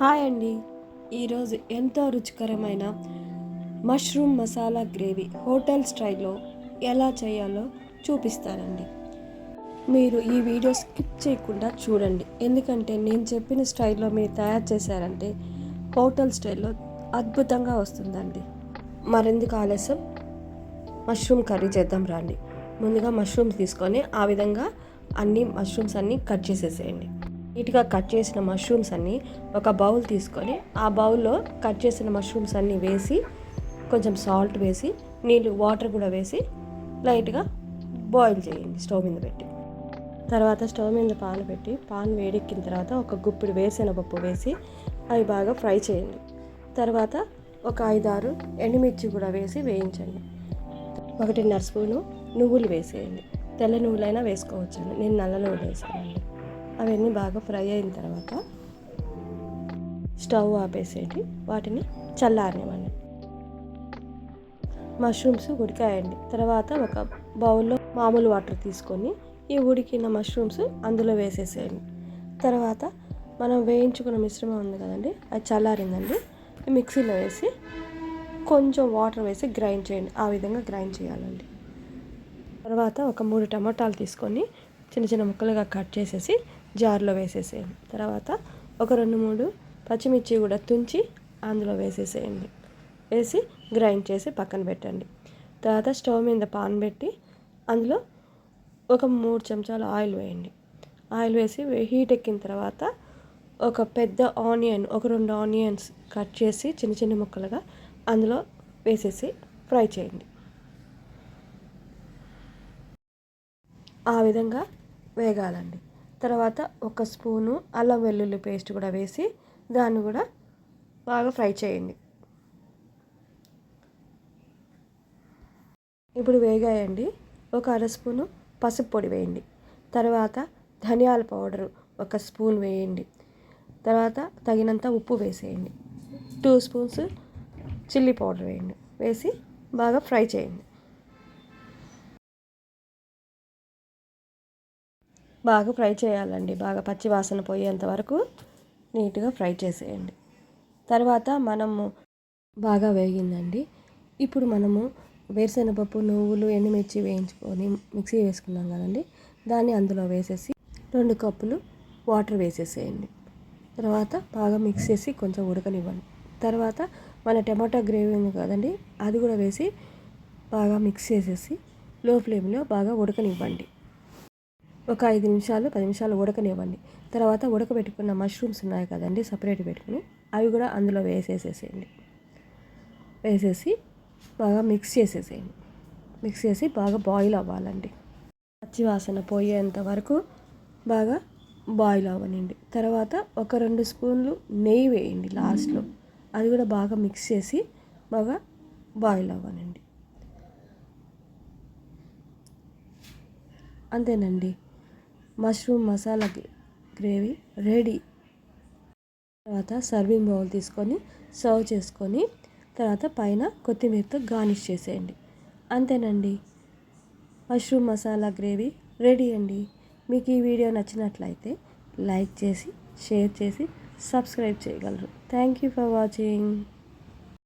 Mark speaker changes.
Speaker 1: Hi అండి. ఈరోజు ఎంతో రుచికరమైన మష్రూమ్ మసాలా గ్రేవీ హోటల్ స్టైల్లో ఎలా చేయాలో చూపిస్తానండి. మీరు ఈ వీడియో స్కిప్ చేయకుండా చూడండి. ఎందుకంటే నేను చెప్పిన స్టైల్లో మీరు తయారు చేశారంటే హోటల్ స్టైల్లో అద్భుతంగా వస్తుందండి. మరెందుకు ఆలస్యం? మష్రూమ్ కర్రీ చేద్దాం రండి. ముందుగా మష్రూమ్స్ తీసుకొని ఆ విధంగా అన్ని మష్రూమ్స్ అన్నీ కట్ చేసేసేయండి. నీట్గా కట్ చేసిన మష్రూమ్స్ అన్నీ ఒక బౌల్ తీసుకొని ఆ బౌల్లో కట్ చేసిన మష్రూమ్స్ అన్నీ వేసి కొంచెం సాల్ట్ వేసి నీళ్ళు వాటర్ కూడా వేసి లైట్గా బాయిల్ చేయండి స్టవ్ మీద పెట్టి. తర్వాత స్టవ్ మీద పాన్ పెట్టి పాన్ వేడెక్కిన తర్వాత ఒక గుప్పిడి వేరుశనగపప్పు వేసి అవి బాగా ఫ్రై చేయండి. తర్వాత ఒక ఐదారు ఎండుమిర్చి కూడా వేసి వేయించండి. ఒకటిన్నర స్పూను నువ్వులు వేసేయండి. తెల్ల నువ్వులైనా వేసుకోవచ్చండి. నేను నల్ల నువ్వులు వేసానండి. అవన్నీ బాగా ఫ్రై అయిన తర్వాత స్టవ్ ఆపేసేయండి వాటిని చల్లారనివ్వండి. మష్రూమ్స్ ఉడికాయండి. తర్వాత ఒక బౌల్లో మామూలు వాటర్ తీసుకొని ఈ ఉడికిన మష్రూమ్స్ అందులో వేసేసేయండి. తర్వాత మనం వేయించుకున్న మిశ్రమం ఉంది కదండి అది చల్లారిందండి. మిక్సీలో వేసి కొంచెం వాటర్ వేసి గ్రైండ్ చేయండి. ఆ విధంగా గ్రైండ్ చేయాలండి. తర్వాత ఒక మూడు టమాటాలు తీసుకొని చిన్న చిన్న ముక్కలుగా కట్ చేసేసి జార్లో వేసేసేయండి. తర్వాత ఒక రెండు మూడు పచ్చిమిర్చి కూడా తుంచి అందులో వేసేసేయండి. వేసి గ్రైండ్ చేసి పక్కన పెట్టండి. తర్వాత స్టవ్ మీద పాన్ పెట్టి అందులో ఒక మూడు చెంచాలు ఆయిల్ వేయండి. ఆయిల్ వేసి హీట్ ఎక్కిన తర్వాత ఒక పెద్ద ఆనియన్ ఒక రెండు ఆనియన్స్ కట్ చేసి చిన్న చిన్న ముక్కలుగా అందులో వేసేసి ఫ్రై చేయండి. ఆ విధంగా వేగాలండి. తర్వాత ఒక స్పూను అల్లం వెల్లుల్లి పేస్ట్ కూడా వేసి దాన్ని కూడా బాగా ఫ్రై చేయండి. ఇప్పుడు వేగాయండి. ఒక అర స్పూను పసుపు పొడి వేయండి. తర్వాత ధనియాల పౌడరు ఒక స్పూన్ వేయండి. తర్వాత తగినంత ఉప్పు వేసేయండి. టూ స్పూన్స్ చిల్లీ పౌడర్ వేయండి. వేసి బాగా ఫ్రై చేయండి. బాగా ఫ్రై చేయాలండి. బాగా పచ్చి వాసన పోయేంత వరకు నీట్గా ఫ్రై చేసేయండి. తర్వాత మనము బాగా వేగిందండి. ఇప్పుడు మనము వేరుశనగపప్పు నువ్వులు ఎండుమిర్చి వేయించుకొని మిక్సీ వేసుకున్నాం కదండి. దాన్ని అందులో వేసేసి రెండు కప్పులు వాటర్ వేసేసేయండి. తర్వాత బాగా మిక్స్ చేసి కొంచెం ఉడకనివ్వండి. తర్వాత మన టమాటా గ్రేవీ ఉంది కదండి అది కూడా వేసి బాగా మిక్స్ చేసేసి లో ఫ్లేమ్లో బాగా ఉడకనివ్వండి. ఒక ఐదు నిమిషాలు పది నిమిషాలు ఉడకనివ్వండి. తర్వాత ఉడకబెట్టుకున్న మష్రూమ్స్ ఉన్నాయి కదండి సపరేట్ పెట్టుకుని అవి కూడా అందులో వేసేసేసేయండి. వేసేసి బాగా మిక్స్ చేసేసేయండి. మిక్స్ చేసి బాగా బాయిల్ అవ్వాలండి. పచ్చివాసన పోయేంత వరకు బాగా బాయిల్ అవ్వనండి తర్వాత ఒక రెండు స్పూన్లు నెయ్యి వేయండి లాస్ట్లో అది కూడా బాగా మిక్స్ చేసి బాగా బాయిల్ అవ్వనండి అంతేనండి. Mushroom masala gravy ready. తర్వాత సర్వింగ్ బౌల్ తీసుకొని సర్వ్ చేసుకొని తర్వాత పైన కొత్తిమీరతో గార్నిష్ చేసేయండి. అంతేనండి. మష్రూమ్ మసాలా గ్రేవీ రెడీ అండి. మీకు ఈ వీడియో నచ్చినట్లయితే లైక్ చేసి షేర్ చేసి సబ్స్క్రైబ్ చేయగలరు. Thank you for watching.